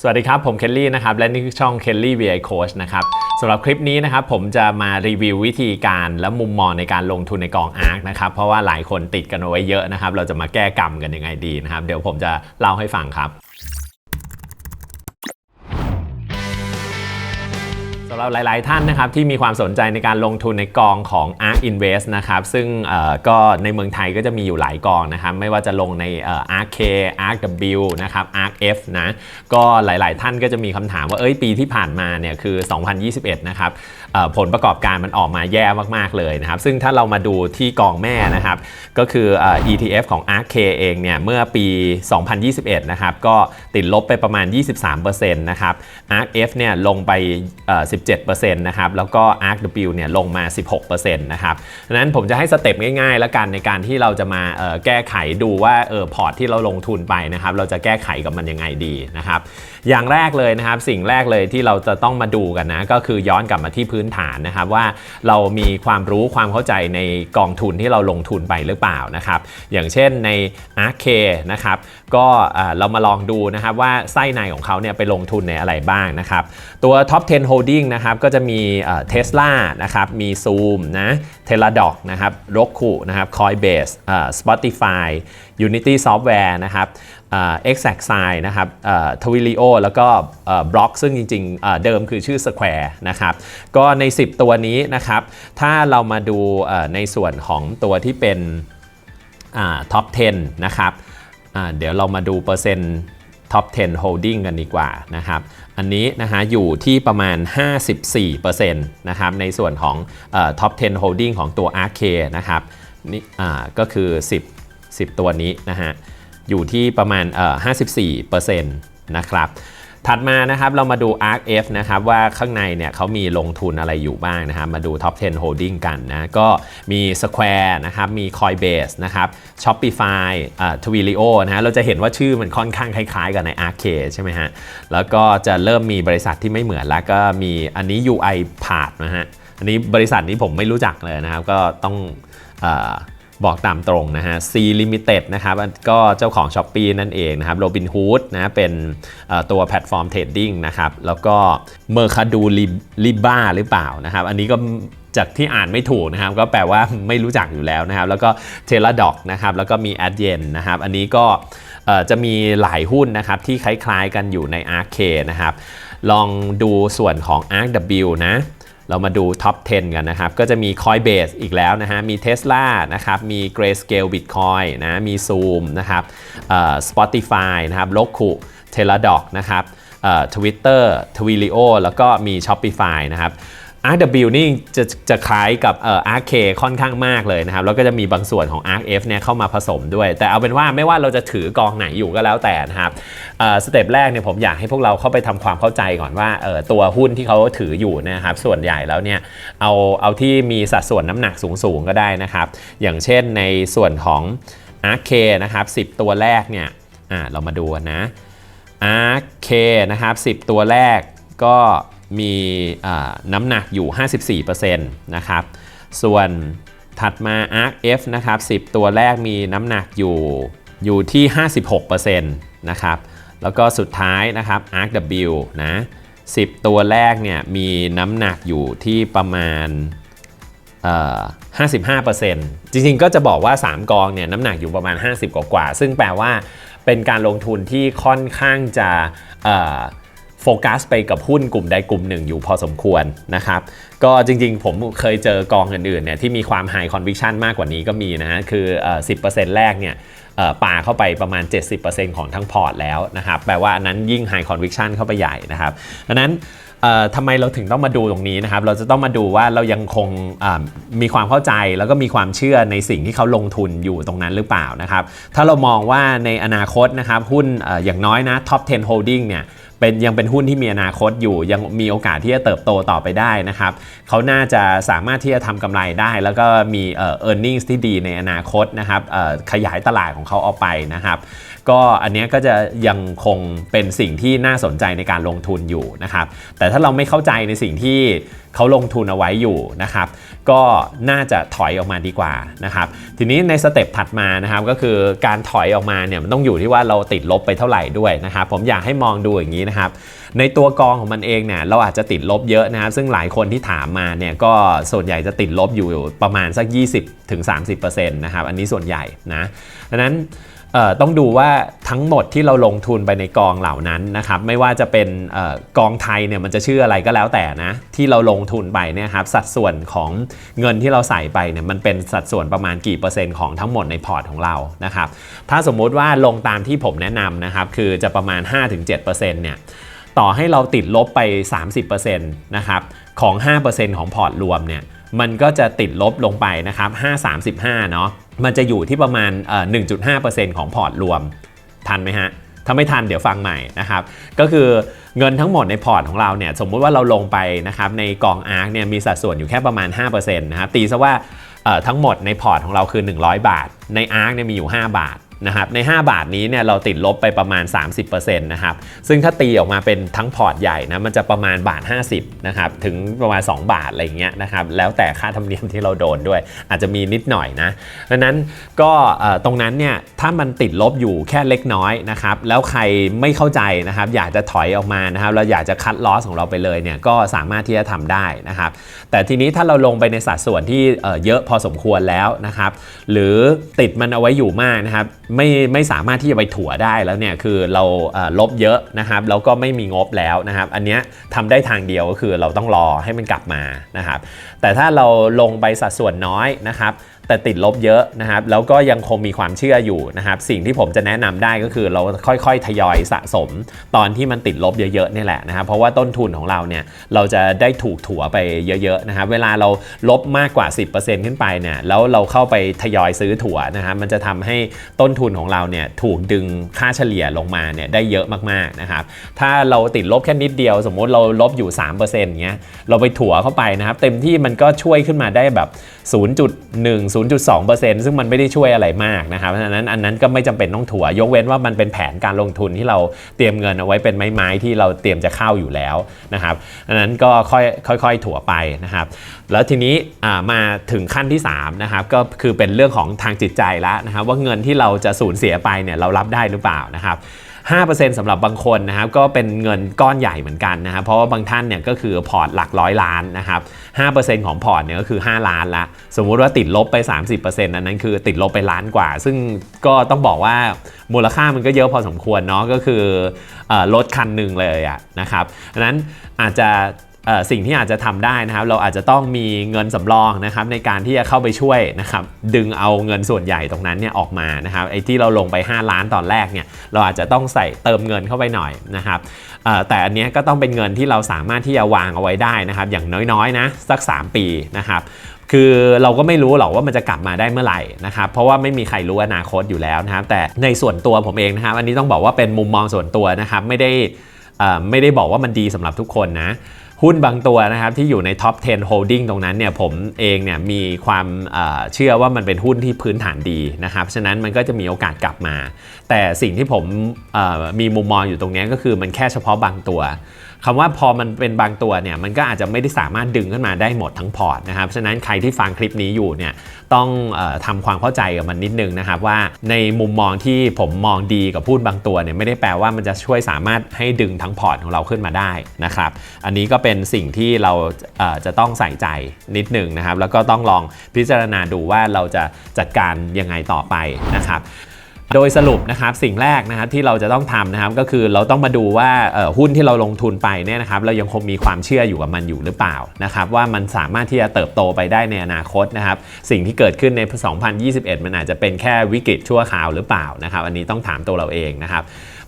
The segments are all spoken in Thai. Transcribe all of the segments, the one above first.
สวัสดีครับ ผมเคลลี่นะครับ และนี่คือช่องเคลลี่ VI Coach นะครับสำหรับคลิปนี้นะครับผมจะมารีวิววิธีการและมุมมองในการลงทุนในกองอาร์คนะครับ เพราะว่าหลายคนติดกันเอาไว้เยอะนะครับ เราจะมาแก้กรรมกันยังไงดีนะครับ เดี๋ยวผมจะเล่าให้ฟังครับำหรับหลาย ๆ ท่านนะครับที่มีความสนใจในการลงทุนในกองของ ARK Invest นะครับซึ่งก็ในเมืองไทยก็จะมีอยู่หลายกองนะครับไม่ว่าจะลงใน ARK K ARK W นะครับ ARK F นะก็หลาย ๆ ท่านก็จะมีคำถามว่าเอ้ยปีที่ผ่านมาเนี่ยคือ 2021 นะครับเอ่อผลประกอบการมันออกมาแย่มากๆเลยนะครับ ซึ่งถ้าเรามาดูที่กองแม่นะครับ ก็คืออ ETF ของ ARK เองเนี่ยเมื่อปี 2021 นะครับ ก็ติดลบไปประมาณ 23%นะครับ ARK F เนี่ยลงไปเอ่อ17%นะครับ แล้วก็ ARKW เนี่ยลงมา 16%นะครับดังนั้นผมจะให้สเต็ปง่ายๆ แล้วกันในการที่เราจะมาแก้ไขดูว่าเออพอร์ตที่เราลงทุนไปนะครับ เราจะแก้ไขกับมันยังไงดีนะครับ อย่างแรกเลยนะครับ สิ่งแรกเลยที่เราจะต้องมาดูกันนะ ก็คือย้อนกลับมาที่พื้นฐานนะครับว่าเรามีความรู้ความเข้าใจในกองทุนที่เราลงทุนไปหรือเปล่านะครับ อย่างเช่นใน ARK นะครับ ก็เรามาลองดูนะครับว่าไส้ในของเขาเนี่ยไปลงทุนในอะไรบ้างนะครับ ตัว Top 10 Holding นะครับก็จะมีเทสลานะครับมี Zoom นะ Teladoc นะครับ Roku นะครับ Coinbase อ่า Spotify Unity Software นะครับ เอ่า Exact Sign นะครับทวิลิโอแล้วก็บล็อกซึ่งจริงๆเดิมคือชื่อ Square นะครับก็ใน 10 ตัวนี้นะครับถ้าเรามาดูในส่วนของตัวที่เป็นท็อป 10 นะครับเดี๋ยวเรามาดูเปอร์เซ็นต์ท็อป 10 holding กันดีกว่านะครับ อันนี้นะฮะอยู่ที่ประมาณ 54%นะครับในส่วนของท็อป 10 holding ของตัว RK นะครับนี่ก็คือ 10 10 ตัวนี้นะฮะ อยู่ที่ประมาณเอ่อ54%นะครับถัดมานะครับเรามาดู ARK F นะครับว่าข้างในเนี่ยเขามีลงทุนอะไรอยู่บ้างนะครับมาดู Top 10 Holding กันนะก็มี Square นะครับมี Coinbase นะครับ Shopify อ่า Twilio นะเราจะเห็นว่าชื่อมันค่อนข้างคล้ายๆ กับใน ARK ใช่ไหมฮะแล้วก็จะเริ่มมีบริษัทที่ไม่เหมือนแล้วก็มีอันนี้ UI p a t นะฮะอันนี้บริษัทนี้ผมไม่รู้จักเลยนะครับก็ต้องเออ บอกตามตรงนะฮะ C Limited นะครับก็เจ้าของ s h อ p e e นั่นเองนะครับ Robinhood นะเป็นตัวแพลตฟอร์มเทรดดิ้งนะครับ แล้วก็ Mercado Liba หรือเปล่านะครับ อันนี้ก็จากที่อ่านไม่ถูกนะครับ ก็แปลว่าไม่รู้จักอยู่แล้วนะครับ แล้วก็ Teladoc นะครับ แล้วก็มี a d y e n นะครับ อันนี้ก็จะมีหลายหุ้นนะครับที่คล้ายๆกันอยู่ใน ARK นะครับ ลองดูส่วนของ ARKW นะ เรามาดูท็อป 10 กันนะครับ ก็จะมี Coinbase อีกแล้วนะฮะ มี Tesla นะครับ มี Grayscale Bitcoin นะ มี Zoom นะครับ Spotify นะครับ Roku Teladoc นะครับ Twitter Twilio แล้วก็มี Shopify นะครับ RW นี่จะจะคล้ายกับเอ่อ RK ค่อนข้างมากเลยนะครับ แล้วก็จะมีบางส่วนของ RF เนี่ยเข้ามาผสมด้วย แต่เอาเป็นว่าไม่ว่าเราจะถือกองไหนอยู่ก็แล้วแต่นะครับเอ่อสเต็ปแรกเนี่ยผมอยากให้พวกเราเข้าไปทำความเข้าใจก่อนว่าเอ่อตัวหุ้นที่เขาถืออยู่นะครับส่วนใหญ่แล้วเนี่ยเอาเอาที่มีสัดส่วนน้ำหนักสูงๆก็ได้นะครับ อย่างเช่นในส่วนของ RK นะครับ 10 ตัวแรกเนี่ยอ่าเรามาดูนนะ RK นะครับ 10 ตัวแรกก็ มีน้ำหนักอยู่ 54%นะครับ ส่วนถัดมา ARK F นะครับ 10 ตัวแรกมีน้ำหนักอยู่อยู่ที่ 56%นะครับ แล้วก็สุดท้ายนะครับ ARK W นะ 10 ตัวแรกเนี่ยมีน้ำหนักอยู่ที่ประมาณเอ่อ55%จริงๆ ก็จะบอกว่า 3 กองเนี่ยน้ำหนักอยู่ประมาณ 50 กว่าๆซึ่งแปลว่าเป็นการลงทุนที่ค่อนข้างจะ โฟกัสไปกับหุ้นกลุ่มใดกลุ่มหนึ่งอยู่พอสมควรนะครับ ก็จริงๆ ผมเคยเจอกองอื่นๆเนี่ยที่มีความ high conviction มากกว่านี้ก็มีนะฮะคือเอ่อ10%แรกเนี่ยป่าเข้าไปประมาณ 70%ของทั้งพอร์ตแล้วนะครับ แปลว่าอันนั้นยิ่ง high conviction เข้าไปใหญ่นะครับดังนั้นทำไมเราถึงต้องมาดูตรงนี้นะครับ เราจะต้องมาดูว่าเรายังคงมีความเข้าใจแล้วก็มีความเชื่อในสิ่งที่เขาลงทุนอยู่ตรงนั้นหรือเปล่านะครับ ถ้าเรามองว่าในอนาคตนะครับหุ้นเอ่ออย่างน้อยนะ top 10 holding เนี่ย เป็นยังเป็นหุ้นที่มีอนาคตอยู่ยังมีโอกาสที่จะเติบโตต่อไปได้นะครับเขาน่าจะสามารถที่จะทำกำไรได้ แล้วก็มีเออร์เน็งที่ดีในอนาคตนะครับขยายตลาดของเขาออกไปนะครับ ก็อันเนี้ยก็จะยังคงเป็นสิ่งที่น่าสนใจในการลงทุนอยู่นะครับแต่ถ้าเราไม่เข้าใจในสิ่งที่เขาลงทุนเอาไว้อยู่นะครับก็น่าจะถอยออกมาดีกว่านะครับทีนี้ในสเต็ปถัดมานะครับก็คือการถอยออกมาเนี่ยมันต้องอยู่ที่ว่าเราติดลบไปเท่าไหร่ด้วยนะครับผมอยากให้มองดูอย่างนี้นะครับในตัวกองของมันเองเนี่ยเราอาจจะติดลบเยอะนะครับซึ่งหลายคนที่ถามมาเนี่ยก็ส่วนใหญ่จะติดลบอยู่ประมาณสัก 20-30%นะครับอันนี้ส่วนใหญ่นะดังนั้น ต้องดูว่าทั้งหมดที่เราลงทุนไปในกองเหล่านั้นนะครับไม่ว่าจะเป็นออกองไทยเนี่ยมันจะชื่ออะไรก็แล้วแต่นะที่เราลงทุนไปเนี่ยครับสัดส่วนของเงินที่เราใส่ไปเนี่ยมันเป็นสัดส่วนประมาณกี่เปอร์เซ็นต์ของทั้งหมดในพอร์ตของเรานะครับถ้าสมมุติว่าลงตามที่ผมแนะนำนะครับคือจะประมาณ 5-7%เนี่ยต่อให้เราติดลบไป 30%นะครับของ 5%ของพอร์ตรวมเนี่ยมันก็จะติดลบลงไปนะครับ5 35เนาะ มันจะอยู่ที่ประมาณ 1.5%ของพอร์ตรวม ทันไหมฮะ ถ้าไม่ทันเดี๋ยวฟังใหม่นะครับ ก็คือเงินทั้งหมดในพอร์ตของเราเนี่ย สมมุติว่าเราลงไปนะครับในกองอาร์คเนี่ยมีสัดส่วนอยู่แค่ประมาณ 5%นะครับ ตีซะว่าทั้งหมดในพอร์ตของเราคือ 100 บาท ในอาร์คเนี่ยมีอยู่ 5 บาท นะครับใน 5 บาทนี้เนี่ยเราติดลบไปประมาณ 30%นะครับซึ่งถ้าตีออกมาเป็นทั้งพอร์ตใหญ่นะมันจะประมาณบาท 50นะครับถึงประมาณ 2 บาทอะไรอย่างเงี้ยนะครับแล้วแต่ค่าธรรมเนียมที่เราโดนด้วย อาจจะมีนิดหน่อยนะดังนั้นก็ตรงนั้นเนี่ยถ้ามันติดลบอยู่แค่เล็กน้อยนะครับแล้วใครไม่เข้าใจนะครับอยากจะถอยออกมานะครับเราอยากจะคัดลอสของเราไปเลยเนี่ยก็สามารถที่จะทำได้นะครับแต่ทีนี้ถ้าเราลงไปในสัดส่วนที่เยอะพอสมควรแล้วนะครับหรือติดมันเอาไว้อยู่มากนะครับไม่ไม่สามารถที่จะไปถั่วได้แล้วเนี่ยคือเราลบเยอะนะครับแล้วก็ไม่มีงบแล้วนะครับอันนี้ทำได้ทางเดียวก็คือเราต้องรอให้มันกลับมานะครับแต่ถ้าเราลงไปสัดส่วนน้อยนะครับ แต่ติดลบเยอะนะครับแล้วก็ยังคงมีความเชื่ออยู่นะครับสิ่งที่ผมจะแนะนำได้ก็คือเราค่อยๆ ทยอยสะสม ตอนที่มันติดลบเยอะๆนี่แหละนะครับเพราะว่าต้นทุนของเราเนี่ยเราจะได้ถูกถัวไปเยอะๆนะครับเวลาเราลบมากกว่า 10%ขึ้นไปเนี่ยแล้วเราเข้าไปทยอยซื้อถัวนะครับมันจะทำให้ต้นทุนของเราเนี่ยถูกดึงค่าเฉลี่ยลงมาเนี่ยได้เยอะมากๆนะครับถ้าเราติดลบแค่นิดเดียว สมมุติเราลบอยู่ 3%เงี้ยเราไปถัวเข้าไปนะครับเต็มที่มันก็ช่วยขึ้นมาได้แบบ 0.1 0.2%ซึ่งมันไม่ได้ช่วยอะไรมากนะครับเพราะฉะนั้นอันนั้นก็ไม่จำเป็นต้องถัว ยกเว้นว่ามันเป็นแผนการลงทุนที่เราเตรียมเงินเอาไว้เป็นไม้ๆที่เราเตรียมจะเข้าอยู่แล้วนะครับอันนั้นก็ค่อยค่อยๆ ถัวไปนะครับแล้วทีนี้มาถึงขั้นที่3นะครับก็คือเป็นเรื่องของทางจิตใจแล้วนะครับว่าเงินที่เราจะสูญเสียไปเนี่ยเรารับได้หรือเปล่านะครับ 5%สำหรับบางคนนะครับก็เป็นเงินก้อนใหญ่เหมือนกันนะครับเพราะว่าบางท่านเนี่ยก็คือพอร์ตหลักร้อยล้านนะครับ5%ของพอร์ตเนี่ยก็คือ 5 ล้านละ สมมุติว่าติดลบไป 30%อันนั้นคือติดลบไปล้านกว่า ซึ่งก็ต้องบอกว่ามูลค่ามันก็เยอะพอสมควรเนาะก็คืออ่อรถคันหนึ่งเลยอะนะครับดังนั้นอาจจะ สิ่งที่อาจจะทำได้นะครับ เราอาจจะต้องมีเงินสำรองนะครับในการที่จะเข้าไปช่วยนะครับดึงเอาเงินส่วนใหญ่ตรงนั้นเนี่ยออกมานะครับไอ้ที่เราลงไป 5 ล้านตอนแรกเนี่ยเราอาจจะต้องใส่เติมเงินเข้าไปหน่อยนะครับแต่อันนี้ก็ต้องเป็นเงินที่เราสามารถที่จะวางเอาไว้ได้นะครับ อย่างน้อยๆนะสัก 3 ปีนะครับคือเราก็ไม่รู้หรอกว่ามันจะกลับมาได้เมื่อไหร่นะครับเพราะว่าไม่มีใครรู้อนาคตอยู่แล้วนะครับ แต่ในส่วนตัวผมเองนะครับ อันนี้ต้องบอกว่าเป็นมุมมองส่วนตัวนะครับ ไม่ได้ไม่ได้บอกว่ามันดีสำหรับทุกคนนะ หุ้นบางตัวนะครับที่อยู่ในท็อป 10 holding ตรงนั้นเนี่ยผมเองเนี่ยมีความเชื่อว่ามันเป็นหุ้นที่พื้นฐานดีนะครับฉะนั้นมันก็จะมีโอกาสกลับมา แต่สิ่งที่ผมมีมุมมองอยู่ตรงนี้ก็คือมันแค่เฉพาะบางตัว คำว่าพอมันเป็นบางตัวเนี่ยมันก็อาจจะไม่ได้สามารถดึงขึ้นมาได้หมดทั้งพอร์ตนะครับฉะนั้นใครที่ฟังคลิปนี้อยู่เนี่ยต้องออทำความเข้าใจกับมันนิดนึงนะครับว่าในมุมมองที่ผมมองดีกับหุ้นบางตัวเนี่ยไม่ได้แปลว่ามันจะช่วยสามารถให้ดึงทั้งพอร์ตของเราขึ้นมาได้นะครับอันนี้ก็เป็นสิ่งที่เราจะต้องใส่ใจนิดนึงนะครับแล้วก็ต้องลองพิจารณาดูว่าเราจะจัดการยังไงต่อไปนะครับ โดยสรุปนะครับสิ่งแรกนะครับที่เราจะต้องทำนะครับก็คือเราต้องมาดูว่าหุ้นที่เราลงทุนไปเนี่ยนะครับเรายังคงมีความเชื่ออยู่กับมันอยู่หรือเปล่านะครับว่ามันสามารถที่จะเติบโตไปได้ในอนาคตนะครับสิ่งที่เกิดขึ้นใน 2021 มันอาจจะเป็นแค่วิกฤตชั่วคราวหรือเปล่านะครับอันนี้ต้องถามตัวเราเองนะครับ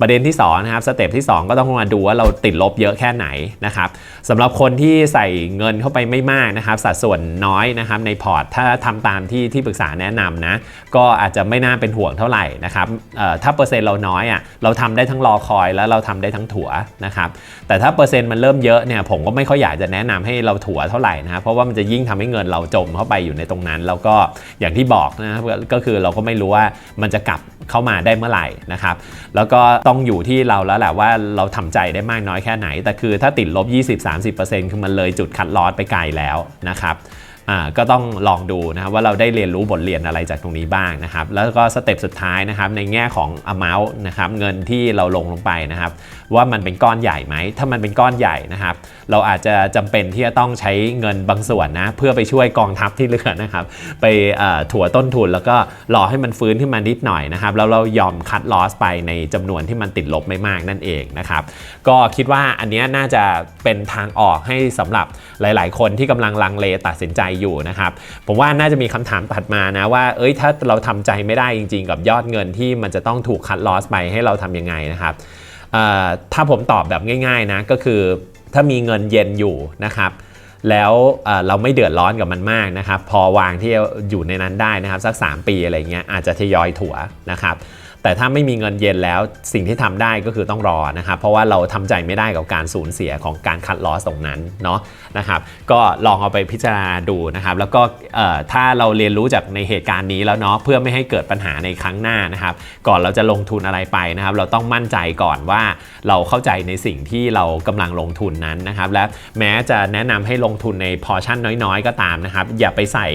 ประเด็นที่2นะครับสเต็ปที่ 2 ก็ต้องมาดูว่าเราติดลบเยอะแค่ไหนนะครับสำหรับคนที่ใส่เงินเข้าไปไม่มากนะครับ สัดส่วนน้อยนะครับในพอร์ตถ้าทำตามที่ที่ปรึกษาแนะนำนะก็อาจจะไม่น่าเป็นห่วงเท่าไหร่นะครับถ้าเปอร์เซ็นต์เราน้อยอะ่ะเราทำได้ทั้งรอคอยแล้วเราทำได้ทั้งถัวนะครับแต่ถ้าเปอร์เซ็นต์มันเริ่มเยอะเนี่ยผมก็ไม่ค่อยอยากจะแนะนำให้เราถัวเท่าไหร่นะครับเพราะว่ามันจะยิ่งทำให้เงินเราจมเข้าไปอยู่ในตรงนั้น แล้วก็อย่างที่บอกนะครับก็คือเราก็ไม่รู้ว่ามันจะกลับเข้ามาได้เมื่อไหร่นะครับแล้วก็ต้องอยู่ที่เราแล้วแหละว่าเราทำใจได้มากน้อยแค่ไหน แต่คือถ้าติดลบ 20-30%คือมันเลยจุดคัดลอสไปไกลแล้วนะครับ อ่าก็ต้องลองดูนะครับว่าเราได้เรียนรู้บทเรียนอะไรจากตรงนี้บ้างนะครับ แล้วก็สเต็ปสุดท้ายนะครับในแง่ของ amount นะครับเงินที่เราลงลงไปนะครับ ว่ามันเป็นก้อนใหญ่ไหม ถ้ามันเป็นก้อนใหญ่นะครับ เราอาจจะจำเป็นที่จะต้องใช้เงินบางส่วนนะเพื่อไปช่วยกองทัพที่เหลือนะครับ ไปถั่วต้นทุนแล้วก็รอให้มันฟื้นขึ้นมานิดหน่อยนะครับแล้วเรายอมคัดลอสไปในจำนวนที่มันติดลบไม่มากนั่นเองนะครับก็คิดว่าอันนี้น่าจะเป็นทางออกให้สำหรับหลาย ๆ คนที่กำลังลังเลตัดสินใจอยู่นะครับ ผมว่าน่าจะมีคำถามถัดมานะว่า เอ้ยถ้าเราทำใจไม่ได้จริง ๆ กับยอดเงินที่มันจะต้องถูกคัดลอสไปให้เราทำยังไงนะครับถ้าผมตอบแบบง่าย ๆนะก็คือถ้ามีเงินเย็นอยู่นะครับแล้วเเราไม่เดือดร้อนกับมันมากนะครับ พอวางที่อยู่ในนั้นได้นะครับ สัก 3 ปีอะไรเงี้ยอาจจะทยอยถัวนะครับ แต่ถ้าไม่มีเงินเย็นแล้วสิ่งที่ทำได้ก็คือต้องรอนะครับเพราะว่าเราทำใจไม่ได้กับการสูญเสียของการคัดลอสตรงนั้นเนาะนะครับก็ลองเอาไปพิจารณาดูนะครับแล้วก็ถ้าเราเรียนรู้จากในเหตุการณ์นี้แล้วเนาะเพื่อไม่ให้เกิดปัญหาในครั้งหน้านะครับก่อนเราจะลงทุนอะไรไปนะครับเราต้องมั่นใจก่อนว่าเราเข้าใจในสิ่งที่เรากำลังลงทุนนั้นนะครับและแม้จะแนะนำให้ลงทุนในพอชั่นน้อยๆ ก็ตามนะครับอย่าไปใส่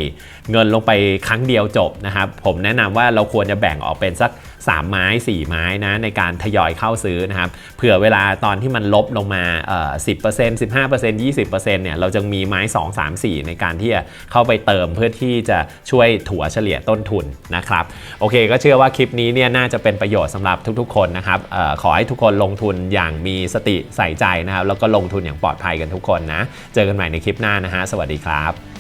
เงินลงไปครั้งเดียวจบนะครับผมแนะนำว่าเราควรจะแบ่งออกเป็นสัก3ไม้ 4 ไม้นะในการทยอยเข้าซื้อนะครับเผื่อเวลาตอนที่มันลบลงมาเอ่อ10% 15% 20%เนี่ยเราจะมีไม้2 3 4ในการที่จะเข้าไปเติมเพื่อที่จะช่วยถัวเฉลี่ยต้นทุนนะครับโอเคก็เชื่อว่าคลิปนี้เนี่ยน่าจะเป็นประโยชน์สำหรับทุกๆ คนนะครับออขอให้ทุกคนลงทุนอย่างมีสติใส่ใจนะครับแล้วก็ลงทุนอย่างปลอดภัยกันทุกคนนะเจอกันใหม่ในคลิปหน้านะฮะสวัสดีครับ